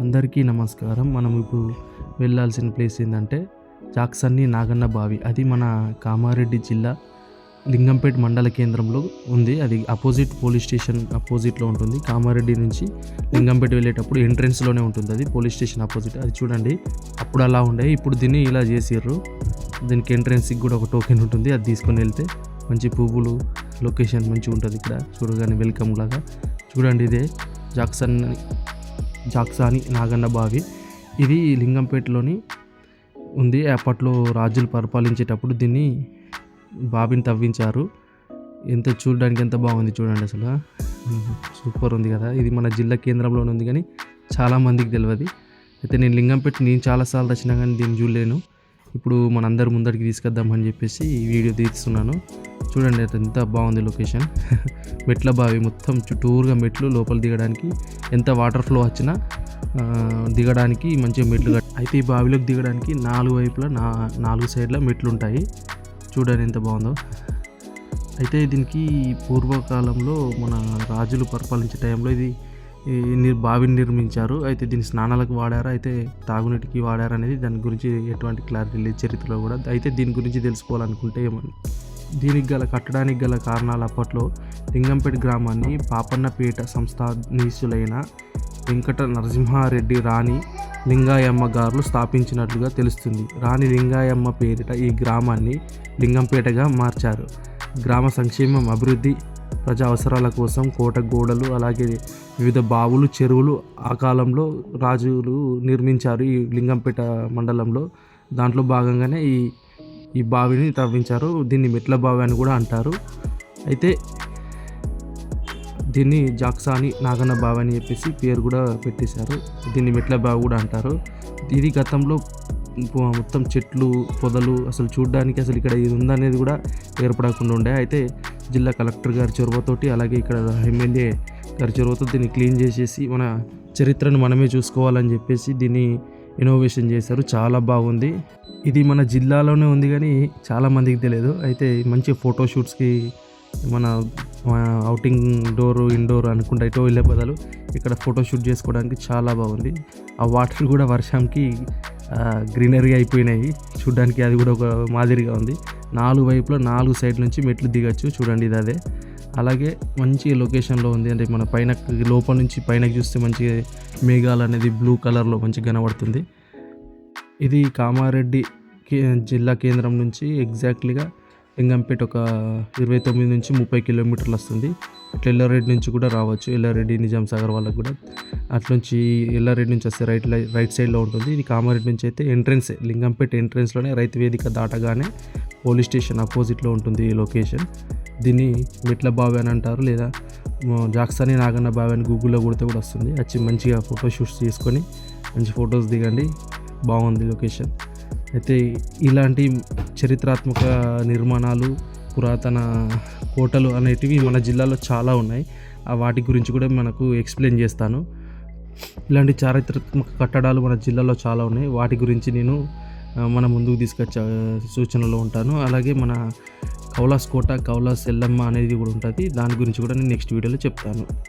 అందరికీ నమస్కారం. మనం ఇప్పుడు వెళ్ళాల్సిన ప్లేస్ ఏంటంటే జాక్సన్ని నాగన్న బావి. అది మన కామారెడ్డి జిల్లా లింగంపేట మండల కేంద్రంలో ఉంది. అది అపోజిట్ పోలీస్ స్టేషన్ అపోజిట్లో ఉంటుంది. కామారెడ్డి నుంచి లింగంపేట వెళ్ళేటప్పుడు ఎంట్రెన్స్లోనే ఉంటుంది. అది పోలీస్ స్టేషన్ అపోజిట్. అది చూడండి. అప్పుడు అలా ఉండే. ఇప్పుడు దీన్ని ఇలా చేసిర్రు. దీనికి ఎంట్రెన్స్కి కూడా ఒక టోకెన్ ఉంటుంది. అది తీసుకొని వెళ్తే మంచి పువ్వులు లొకేషన్ మంచిగా ఉంటుంది ఇక్కడ. చూడగానే వెల్కమ్ లాగా. చూడండి ఇదే జాక్సన్ జాక్సాని నాగన్న బావి. ఇది లింగంపేటలోని ఉంది. అప్పట్లో రాజులు పరిపాలించేటప్పుడు దీన్ని బావిని తవ్వించారు. ఎంత చూడడానికి ఎంత బాగుంది చూడండి అసలు. సూపర్ ఉంది కదా. ఇది మన జిల్లా కేంద్రంలోనే ఉంది కానీ చాలామందికి తెలియదు అయితే నేను లింగంపేట నేను చాలాసార్లు వచ్చినా కానీ దీన్ని చూడలేను. ఇప్పుడు మన అందరి ముందరికి తీసుకొద్దామని చెప్పేసి వీడియో తీస్తున్నాను. చూడండి అది ఎంత బాగుంది లొకేషన్. మెట్ల బావి మొత్తం చుట్టూరుగా మెట్లు లోపల దిగడానికి ఎంత వాటర్ ఫ్లో వచ్చినా దిగడానికి మంచిగా మెట్లు అయితే ఈ బావిలోకి దిగడానికి నాలుగు వైపులా నా నాలుగు సైడ్ల మెట్లు ఉంటాయి. చూడండి ఎంత బాగుందో. అయితే దీనికి పూర్వకాలంలో మన రాజులు పరిపాలించే టైంలో ఇది ఈ నిర్ బావిని నిర్మించారు. అయితే దీన్ని స్నానాలకు వాడారా. అయితే తాగునీటికి వాడారా అనేది దాని గురించి ఎటువంటి క్లారిటీ లేదు చరిత్రలో కూడా. అయితే దీని గురించి తెలుసుకోవాలనుకుంటే ఏమని దీనికి గల కట్టడానికి గల కారణాలు అప్పట్లో లింగంపేట గ్రామాన్ని పాపన్నపేట సంస్థానీసులైన వెంకట నరసింహారెడ్డి రాణి లింగాయమ్మ గారు స్థాపించినట్లుగా తెలుస్తుంది. రాణి లింగాయమ్మ పేరిట ఈ గ్రామాన్ని లింగంపేటగా మార్చారు. గ్రామ సంక్షేమం అభివృద్ధి ప్రజా అవసరాల కోసం కోట గోడలు అలాగే వివిధ బావులు చెరువులు ఆ కాలంలో రాజులు నిర్మించారు ఈ లింగంపేట మండలంలో. దాంట్లో భాగంగానే ఈ ఈ బావిని తవ్వించారు. దీన్ని మెట్ల బావి అని కూడా అంటారు. అయితే దీన్ని జాక్సాని నాగన్న బావి అని చెప్పేసి పేరు కూడా పెట్టేశారు. దీన్ని మెట్ల బావి కూడా అంటారు. ఇది గతంలో మొత్తం చెట్లు పొదలు అసలు చూడడానికి అసలు ఇక్కడ ఇది ఉందనేది కూడా ఏర్పడకుండా ఉండే. అయితే జిల్లా కలెక్టర్ గారి చొరవతోటి అలాగే ఇక్కడ ఎమ్మెల్యే గారి చొరవతో దీన్ని క్లీన్ చేసేసి మన చరిత్రను మనమే చూసుకోవాలని చెప్పేసి దీన్ని ఇన్నోవేషన్ చేశారు. చాలా బాగుంది. ఇది మన జిల్లాలోనే ఉంది కానీ చాలా మందికి తెలియదు. అయితే మంచి ఫోటోషూట్స్కి మన అవుటింగ్ డోర్ ఇండోర్ అనుకుంటా ఇటో వెళ్ళే బదులు ఇక్కడ ఫోటో షూట్ చేసుకోవడానికి చాలా బాగుంది. ఆ వాటర్ కూడా వర్షంకి గ్రీనరీ అయిపోయినాయి. చూడడానికి అది కూడా ఒక మాదిరిగా ఉంది. నాలుగు వైపులా నాలుగు సైడ్ నుంచి మెట్లు దిగచ్చు. చూడండి ఇది అదే. అలాగే మంచి లొకేషన్లో ఉంది. అంటే మన పైన లోపల నుంచి పైనకి చూస్తే మంచి మేఘాలు అనేది బ్లూ కలర్లో మంచిగా కనబడుతుంది. ఇది కామారెడ్డి కే- జిల్లా కేంద్రం నుంచి ఎగ్జాక్ట్లీగా లింగంపేట ఒక ఇరవై తొమ్మిది నుంచి ముప్పై కిలోమీటర్లు వస్తుంది. అట్లా ఎల్లారెడ్డి నుంచి కూడా రావచ్చు. ఎల్లారెడ్డి నిజాం సాగర్ వాళ్ళకి కూడా. అట్నుంచి ఎల్లారెడ్డి నుంచి వస్తే రైట్ రైట్ సైడ్లో ఉంటుంది. ఇది కామారెడ్డి నుంచి అయితే ఎంట్రన్స్ లింగంపేట ఎంట్రన్స్లోనే రైతు వేదిక దాటగానే పోలీస్ స్టేషన్ అపోజిట్లో ఉంటుంది ఈ లొకేషన్. దీన్ని మెట్ల బావి అని అంటారు. లేదా మ- జాక్సని నాగన్న బావి అని గూగుల్లో కొడితే కూడా వస్తుంది. వచ్చి మంచిగా ఫోటోషూట్స్ తీసుకొని మంచి ఫొటోస్ దిగండి. బాగుంది లొకేషన్. అయితే ఇలాంటి చరిత్రాత్మక నిర్మాణాలు పురాతన కోటలు అనేటివి మన జిల్లాలో చాలా ఉన్నాయి. ఆ వాటి గురించి కూడా మనకు ఎక్స్ప్లెయిన్ చేస్తాను. ఇలాంటి చారిత్రాత్మక కట్టడాలు మన జిల్లాలో చాలా ఉన్నాయి. వాటి గురించి నేను మన ముందుకు తీసుకొచ్చే సూచనలో ఉంటాను. అలాగే మన కౌలాస్ కోట కౌలాస్ ఎల్లమ్మ అనేది కూడా ఉంటుంది. దాని గురించి కూడా నేను నెక్స్ట్ వీడియోలో చెప్తాను.